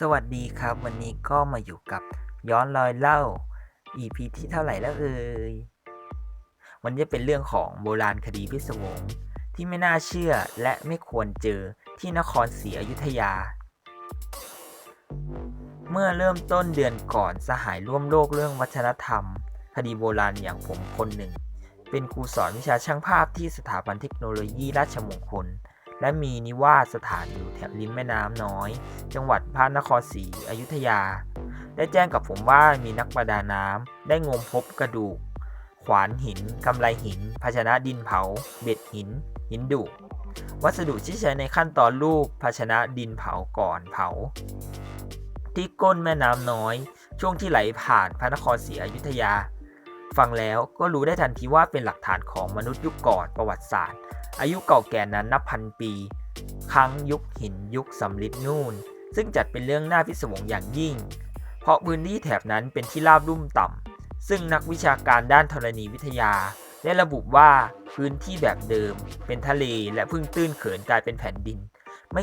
สวัสดีครับวันนี้ก็มาอยู่กับย้อนรอยเล่า EP ที่เท่าไหร่แล้วเอ่ยวันนี้เป็นเรื่องของโบราณคดีพิศวงที่ไม่น่าเชื่อและไม่ควรเจอที่นครศรีอยุธยา เมื่อเริ่มต้นเดือนก่อนสหายร่วมโลกเรื่องวัฒนธรรม คดีโบราณอย่างผมคนหนึ่ง เป็นครูสอนวิชาช่างภาพที่สถาบันเทคโนโลยีราชมงคล และมีนิวาสสถานอยู่แถบริมแม่น้ำน้อย จังหวัดพระนครศรีอยุธยา ได้แจ้งกับผมว่ามีนักประดาน้ำได้งมพบกระดูก ขวานหินกำไลหิน ภาชนะดินเผา เบ็ดหิน หินดุวัสดุที่ใช้ในขั้นตอนรูปภาชนะดินเผาก่อนเผา ที่ก้นแม่น้ำน้อย ช่วงที่ไหลผ่านพระนครศรีอยุธยา ฟังแล้วก็รู้ได้ทันทีว่าเป็นหลักฐานของมนุษย์ยุคก่อนประวัติศาสตร์ อายุเก่าแก่นั้นนับพันปี ครั้งยุคหินยุคสำริดนู่น ซึ่งจัดเป็นเรื่องน่าพิศวงอย่างยิ่ง เพราะพื้นที่แถบนั้นเป็นที่ราบลุ่มต่ำ ซึ่งนักวิชาการด้านธรณีวิทยา ได้ระบุว่าพื้นที่แบบเดิม เป็นทะเลและเพิ่งตื้นเขินกลายเป็นแผ่นดินไม่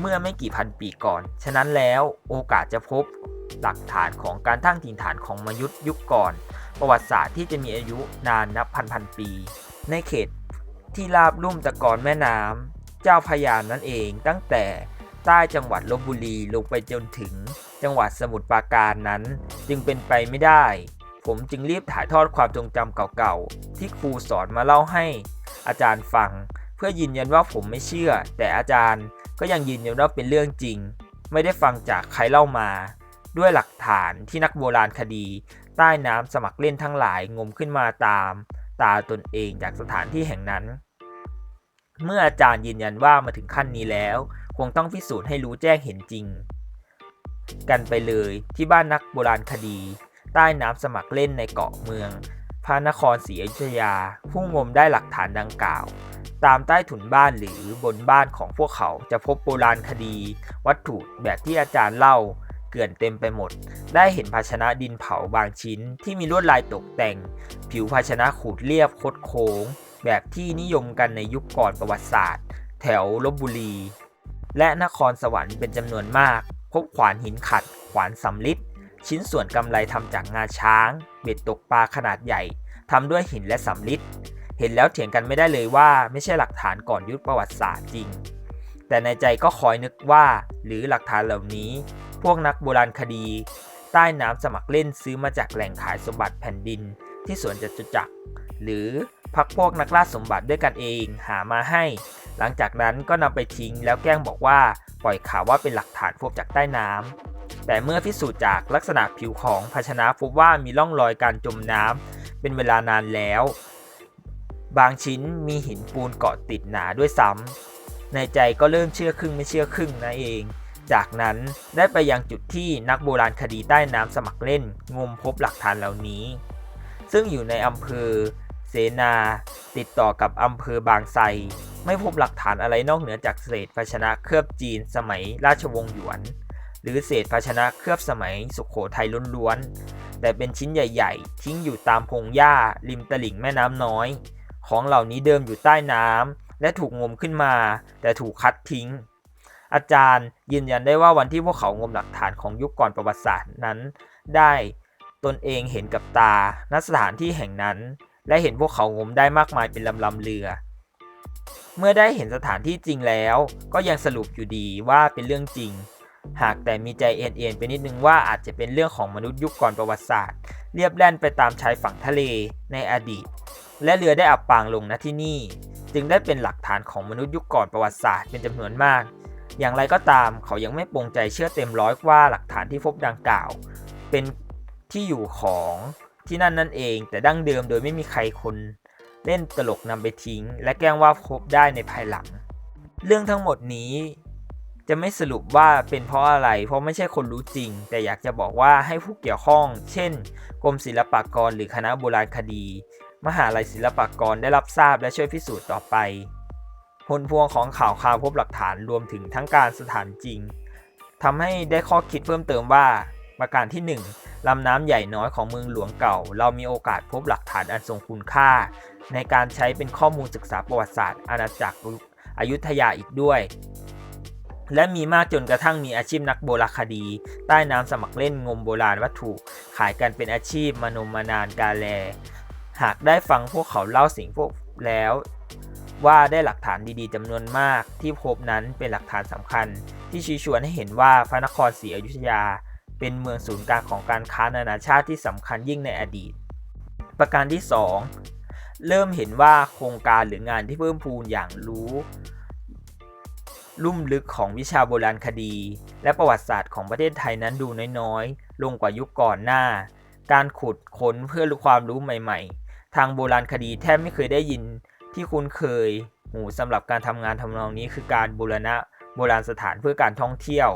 เมื่อไม่กี่พันปีก่อน ฉะนั้นแล้วโอกาสจะพบหลักฐานของการตั้งถิ่นฐานของมยุทธยุคก่อน ประวัติศาสตร์ที่จะมีอายุนานนับพันพันปี ในเขตที่ราบลุ่มตะกอนแม่น้ำเจ้าพยานั่นเองตั้งแต่ใต้จังหวัดลบบุรีลงไปจนถึงจังหวัดสมุทรปราการนั้น จึงเป็นไปไม่ได้ ผมจึงรีบถ่ายทอดความทรงจำเก่าๆ ที่ครูสอนมาเล่าให้อาจารย์ฟัง เพื่อยืนยันว่าผมไม่เชื่อ แต่อาจารย์ก็ยังยืนยันว่าเป็นเรื่องจริง ไม่ได้ฟังจากใครเล่ามา ด้วยหลักฐานที่นักโบราณคดี ใต้น้ำสมัครเล่นทั้งหลายงมขึ้นมาตาม ตาตนเองจากสถานที่แห่งนั้น เมื่ออาจารย์ยืนยันว่ามาถึงขั้นนี้แล้ว คงต้องพิสูจน์ให้รู้แจ้งเห็นจริง กันไปเลยที่บ้านนักโบราณคดี ใต้น้ำสมัครเล่นในเกาะเมือง พระนครศรีอยุธยา ผู้งมได้หลักฐานดังกล่าวตามใต้ถุนบ้านหรือบนบ้านของพวกเขาจะพบโบราณคดี วัตถุแบบที่อาจารย์เล่า กลื่อนเต็มไปหมด ได้เห็นภาชนะดินเผาบางชิ้นที่มีลวดลายตกแต่ง ผิวภาชนะขูดเรียบคดโค้ง แบบที่นิยมกันในยุคก่อนประวัติศาสตร์ แถวลบบุรี และนครสวรรค์เป็นจำนวนมาก พบขวานหินขัด ขวานสำลิดชิ้นส่วนกำไลทำจากงาช้าง เบ็ดตกปลาขนาดใหญ่ทำด้วยหินและสำลิดเห็นแล้วเถียงกันไม่ได้เลยว่าไม่ใช่หลักฐานก่อนยุคประวัติศาสตร์จริง แต่ในใจก็คอยนึกว่า หรือหลักฐานเหล่านี้ พวกนักโบราณคดี ใต้น้ำสมัครเล่นซื้อมาจากแหล่งขายสมบัติแผ่นดินที่สวนจตุจักร หรือพักพวกนักล่าสมบัติด้วยกันเองหามาให้ หลังจากนั้นก็นำไปทิ้งแล้วแกล้งบอกว่าปล่อยข่าวว่าเป็นหลักฐานพบจากใต้น้ำ แต่เมื่อพิสูจน์จากลักษณะผิวของภาชนะพบว่ามีร่องรอยการจมน้ำเป็นเวลานานแล้ว บางชิ้นมีหินปูนเกาะติดหนาด้วยซ้ำในใจก็เริ่มเชื่อครึ่งไม่เชื่อครึ่งนะเอง จากนั้นได้ไปยังจุดที่นักโบราณคดีใต้น้ำสมัครเล่น งมพบหลักฐานเหล่านี้ ซึ่งอยู่ในอำเภอ เสนา ติดต่อกับอำเภอบางไทรไม่พบหลักฐานอะไรนอกเหนือจากเศษภาชนะเคลือบจีนสมัยราชวงศ์หยวน หรือเศษภาชนะเคลือบสมัยสุขโขทัยล้วนๆ แต่เป็นชิ้นใหญ่ๆ ทิ้งอยู่ตามพงหญ้า ริมตลิ่งแม่น้ำน้อย ของเหล่านี้เดิมอยู่ใต้น้ำและถูกงมขึ้นมา แต่ถูกคัดทิ้ง อาจารย์ยืนยันได้ว่าวันที่พวกเขางมหลักฐานของยุคก่อนประวัติศาสตร์นั้น ได้ตนเองเห็นกับตาณสถานที่แห่งนั้น และเห็นพวกเขางมได้มากมายเป็นลำลำเรือ เมื่อได้เห็นสถานที่จริงแล้ว ก็ยังสรุปอยู่ดีว่าเป็นเรื่องจริง หากแต่มีใจเอ็นๆไปนิดนึงว่าอาจจะเป็นเรื่องของมนุษย์ยุคก่อนประวัติศาสตร์ เรียบแล่นไปตามชายฝั่งทะเลในอดีต และเรือได้อับปางลงณที่นี่ จึงได้เป็นหลักฐานของมนุษย์ยุคก่อนประวัติศาสตร์เป็นจำนวนมาก อย่างไรก็ตามเขายังไม่ปรงใจเชื่อเต็มร้อยว่าหลักฐานที่พบดังกล่าว เป็นที่อยู่ของที่นั่นนั่นเอง แต่ดั้งเดิมโดยไม่มีใครคนเล่นตลกนำไปทิ้ง และแกล้งว่าพบได้ในภายหลัง เรื่องทั้งหมดนี้จะไม่สรุปว่าเป็นเพราะอะไร เพราะไม่ใช่คนรู้จริง แต่อยากจะบอกว่าให้ผู้เกี่ยวข้อง เช่น กรมศิลปากร หรือคณะโบราณคดี มหาลัยศิลปากรได้รับทราบและช่วยพิสูจน์ต่อไป ผลพวงของข่าวคราวพบหลักฐานรวมถึงทั้งการสถานจริงทำให้ได้ข้อคิดเพิ่มเติมว่า ประการที่ 1ลำน้ำใหญ่น้อยของเมืองหลวงเก่า เรามีโอกาสพบหลักฐานอันทรงคุณค่า ในการใช้เป็นข้อมูลศึกษาประวัติศาสตร์ อาณาจักรอยุธยาอีกด้วย และมีมากจนกระทั่งมีอาชีพนักโบราณคดี ใต้น้ำสมัครเล่นงมโบราณวัตถุ ขายกันเป็นอาชีพมานมมานานกาแล หากได้ฟังพวกเขาเล่าสิ่งพวกแล้ว ว่าได้หลักฐานดีๆจำนวนมากที่พบนั้นเป็นหลักฐานสำคัญ ที่ชี้ชวนให้เห็นว่าพระนครศรีอยุธยา เป็นเมืองศูนย์กลางของการค้านานาชาติที่สำคัญยิ่งในอดีต ประการที่ 2 เริ่มเห็นว่าโครงการหรืองานที่เพิ่มพูนอย่างรู้ ลุ่มลึกของวิชาโบราณคดี และประวัติศาสตร์ของประเทศไทยนั้นดูน้อยๆ ลงกว่ายุคก่อนหน้า การขุดค้นเพื่อรู้ความรู้ใหม่ ๆ ทางโบราณคดีแทบไม่เคยได้ยิน ที่คุ้นเคยหูสำหรับการทำงานทำนองนี้คือการบูรณะโบราณสถานเพื่อการท่องเที่ยว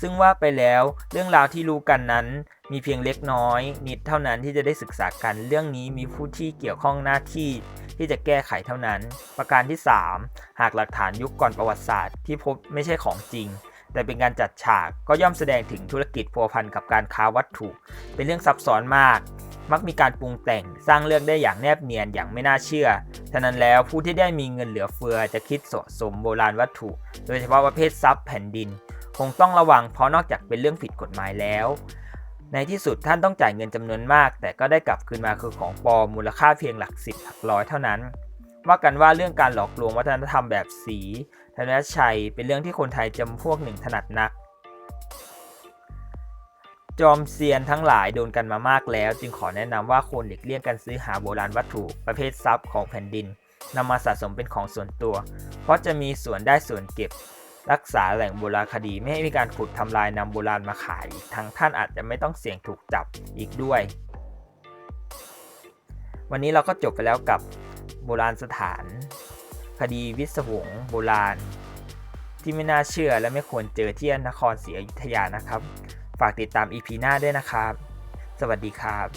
ซึ่งว่าไปแล้วเรื่องราวที่รู้กันนั้น มีเพียงเล็กน้อย นิดเท่านั้นที่จะได้ศึกษากัน เรื่องนี้มีผู้ที่เกี่ยวข้องหน้าที่ที่จะแก้ไขเท่านั้น ประการที่ 3 หากหลักฐานยุคก่อนประวัติศาสตร์ ที่พบไม่ใช่ของจริง แต่เป็นการจัดฉากก็ย่อมแสดงถึงธุรกิจพัวพันกับการค้าวัตถุ เป็นเรื่องซับซ้อนมาก มักมีการปรุงแต่งสร้างเรื่องได้อย่างแนบเนียนอย่างไม่น่าเชื่อ ฉะนั้นแล้วผู้ที่ได้มีเงินเหลือเฟือจะคิดสะสมโบราณวัตถุ โดยเฉพาะประเภททรัพย์แผ่นดิน คงต้องระวังเพราะนอกจากเป็นเรื่องผิดกฎหมายแล้ว ในที่สุดท่านต้องจ่ายเงินจำนวนมาก แต่ก็ได้กลับคืนมาคือของปลอมมูลค่าเพียงหลักสิบหลักร้อยเท่านั้น ว่ากันว่าเรื่องการหลอกลวงวัฒนธรรมแบบสีธนชัย เป็นเรื่องที่คนไทยจำพวกหนึ่งถนัดนัก จอมเซียนทั้งหลายโดนกันมามากแล้ว จึงขอแนะนำว่าควรหลีกเลี่ยงการซื้อหาโบราณวัตถุประเภททรัพย์ของแผ่นดินนำมาสะสมเป็นของส่วนตัว เพราะจะมีส่วนได้ส่วนเก็บ รักษาแหล่งโบราณคดีไม่ให้มีการขุดทำลายนำโบราณมาขายทั้งท่านอาจจะไม่ต้องเสี่ยงถูกจับอีกด้วย วันนี้เราก็จบไปแล้วกับโบราณสถาน คดีวิศวงโบราณ ที่ไม่น่าเชื่อและไม่ควรเจอที่นครศรีอยุธยานะครับ ฝากติดตาม EP หน้าด้วยนะครับ สวัสดีครับ